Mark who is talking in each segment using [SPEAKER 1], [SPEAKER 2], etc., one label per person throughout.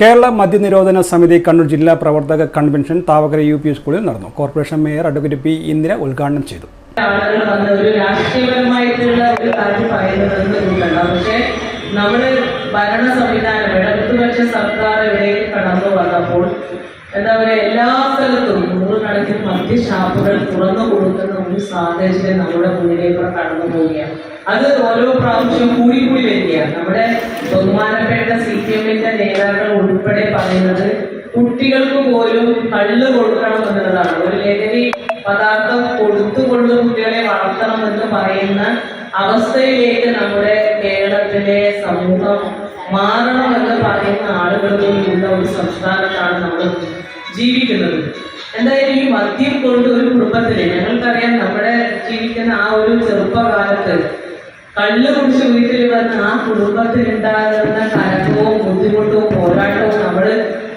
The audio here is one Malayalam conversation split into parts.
[SPEAKER 1] കേരള മദ്യനിരോധന സമിതി കണ്ണൂർ ജില്ലാ പ്രവർത്തക കൺവെൻഷൻ താവകര യു പി സ്കൂളിൽ നടന്നു. Corporation mayor advocate P Indira ഉദ്ഘാടനം ചെയ്തു.
[SPEAKER 2] നമ്മുടെ ഭരണ സംവിധാനം ഇടതുപക്ഷ സർക്കാർ ഇവിടെ കടന്നു വന്നപ്പോൾ എന്താ പറയുക എല്ലാ സ്ഥലത്തും നൂറുകണക്കിന് മദ്യഷാപ്പുകൾ തുറന്നു കൊടുക്കുന്ന ഒരു സാഹചര്യം നമ്മുടെ മുന്നിലേക്ക് കടന്നു പോവുകയാണ്. അത് ഓരോ പ്രാവശ്യവും കൂടി കൂടി വരികയാണ്. നമ്മുടെ ബഹുമാനപ്പെട്ട സി പി എമ്മിന്റെ നേതാക്കൾ ഉൾപ്പെടെ പറയുന്നത് കുട്ടികൾക്ക് പോലും കള്ള് കൊടുക്കണം എന്നുള്ളതാണ്. ഒരു ലഹരി പദാർത്ഥം കൊടുത്തുകൊണ്ട് കുട്ടികളെ വളർത്തണം എന്ന് പറയുന്ന അവസ്ഥയിലേക്ക് നമ്മുടെ കേരളത്തിലെ സമൂഹം മാറണമെന്ന് പറയുന്ന ആളുകളുള്ള ഒരു സംസ്ഥാനത്താണ് നമ്മൾ ജീവിക്കുന്നത്. എന്തായാലും മദ്യം കൊണ്ട് ഒരു കുടുംബത്തിൽ. ഞങ്ങൾക്കറിയാം നമ്മുടെ ജീവിക്കുന്ന ആ ഒരു ചെറുപ്പകാലത്ത് കള്ള് കുടിച്ച് വീട്ടിൽ വന്ന ആ കുടുംബത്തിൽ ഉണ്ടാകുന്ന കലക്കവും ബുദ്ധിമുട്ടും പോരാട്ടവും നമ്മൾ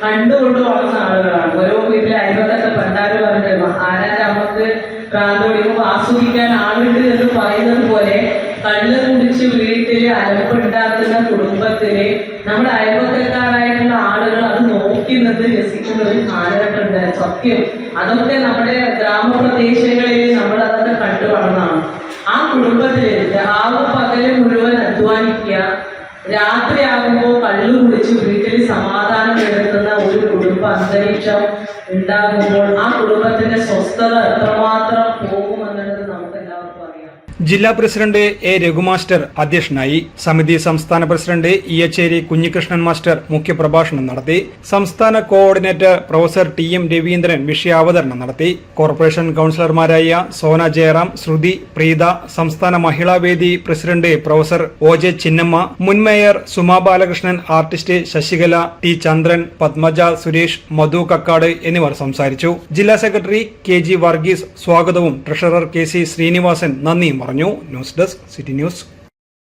[SPEAKER 2] കണ്ടുകൊണ്ട് വളർന്ന ആളുകളാണ്. ഓരോ വീട്ടിലെ അയൽവക്കത്തെ പണ്ടാര് പറഞ്ഞു ആരാ നമുക്ക് പ്രാന്തോടിക്കുമ്പോൾ ആസ്വദിക്കാൻ ആളുണ്ട് എന്ന് പറയുന്നത് പോലെ കള്ള് കുടിച്ച് വീട്ടിൽ അലമ്പുണ്ടാക്കുന്ന കുടുംബത്തിലെ നമ്മുടെ അയൽവക്കക്കാരായിട്ടുള്ള ആളുകൾ അത് നോക്കുന്നത് രസിക്കുന്ന ഒരു കാലഘട്ടം സത്യം. അതൊക്കെ നമ്മുടെ ഗ്രാമപ്രദേശങ്ങളിൽ നമ്മൾ അതൊക്കെ കണ്ടു വളർന്നാണ് ആ കുടുംബത്തിലേക്ക് രാവും പകലും മുഴുവൻ അധ്വാനിക്കുക രാത്രിയാകുമ്പോൾ കള്ളു കുടിച്ച് വീട്ടിൽ സമാധാനം നിലനിർത്തുന്ന ഒരു കുടുംബ അന്തരീക്ഷം ഉണ്ടാകുമ്പോൾ ആ കുടുംബത്തിന്റെ സ്വസ്ഥത എത്രമാത്രം
[SPEAKER 1] ജില്ലാ പ്രസിഡന്റ് എ രഘുമാസ്റ്റർ അധ്യക്ഷനായി സമിതി സംസ്ഥാന president E Echeri Kunhikrishnan master മുഖ്യപ്രഭാഷണം നടത്തി സംസ്ഥാന coordinator professor T M Raveendran വിഷയാവതരണം നടത്തി കോർപ്പറേഷൻ കൌൺസിലർമാരായ സോന ജയറാം ശ്രുതി പ്രീത സംസ്ഥാന Mahilavedi president professor O J Chinnamma മുൻ mayor Suma Balakrishnan artist Sasikala T Chandran Padmaja Suresh Madhu Kakkad എന്നിവർ സംസാരിച്ചു. ജില്ലാ സെക്രട്ടറി കെ ജി വർഗീസ് സ്വാഗതവും ട്രഷറർ കെ സി ശ്രീനിവാസൻ പറഞ്ഞു. News desk city news.